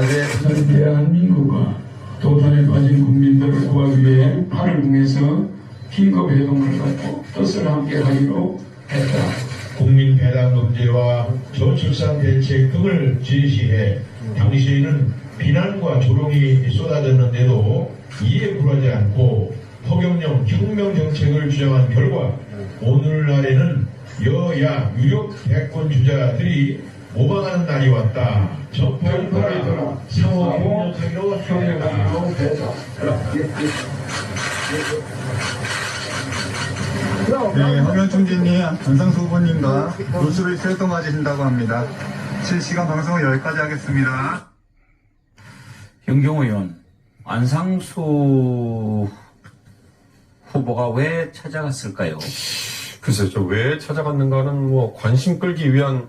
네, 대한민국과 도탄에 빠진 국민들을 구하기 위해 팔을 응해서 긴급 회동을 갖고 뜻을 함께 하기로 했다. 국민 배당 금지와 저출산 대책 등을 지시해 당시에는 비난과 조롱이 쏟아졌는데도 이에 굴하지 않고 허경영 혁명 정책을 주장한 결과 오늘날에는 여야 유력 대권 주자들이 모방하는 날이 왔다. 전파이더라 상호 했다. 네, 총재님, 안상수 후보님과 노수를 셀도 맞으신다고 합니다. 실시간 방송을 여기까지 하겠습니다. 영경 의원, 안상수 후보가 왜 찾아갔을까요? 글쎄요, 저왜 찾아갔는가는 뭐 관심 끌기 위한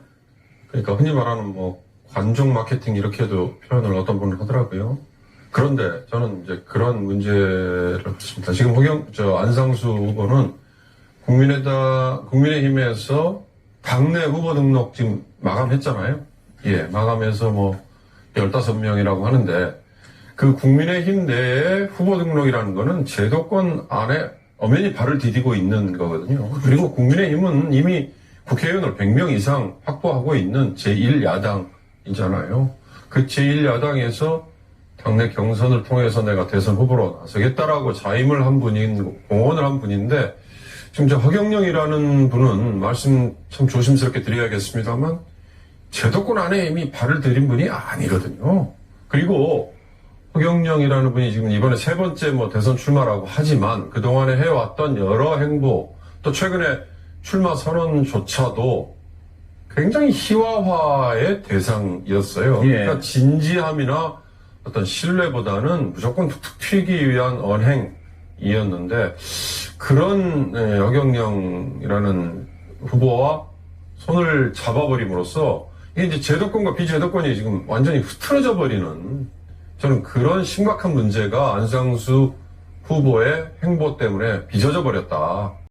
그러니까 흔히 말하는 뭐 관중 마케팅 이렇게도 표현을 어떤 분은 하더라고요. 그런데 저는 이제 그런 문제를 봤습니다. 지금 허경 저 안상수 후보는 국민의다 국민의힘에서 당내 후보 등록 지금 마감했잖아요. 예, 마감해서 뭐 15명이라고 하는데 그 국민의힘 내에 후보 등록이라는 거는 제도권 안에 엄연히 발을 디디고 있는 거거든요. 그리고 국민의힘은 이미 국회의원을 100명 이상 확보하고 있는 제1야당이잖아요. 그 제1야당에서 당내 경선을 통해서 내가 대선 후보로 나서겠다라고 자임을 한 분인, 공언을 한 분인데, 지금 저 허경영이라는 분은 말씀 참 조심스럽게 드려야겠습니다만, 제도권 안에 이미 발을 들인 분이 아니거든요. 그리고 허경영이라는 분이 지금 이번에 세 번째 뭐 대선 출마라고 하지만 그동안에 해왔던 여러 행보, 또 최근에 출마 선언조차도 굉장히 희화화의 대상이었어요. 예. 그러니까 진지함이나 어떤 신뢰보다는 무조건 툭툭 튀기 위한 언행이었는데 그런 예, 허경영이라는 후보와 손을 잡아버림으로써 이게 이제 제도권과 비제도권이 지금 완전히 흐트러져 버리는 저는 그런 심각한 문제가 안상수 후보의 행보 때문에 빚어져 버렸다.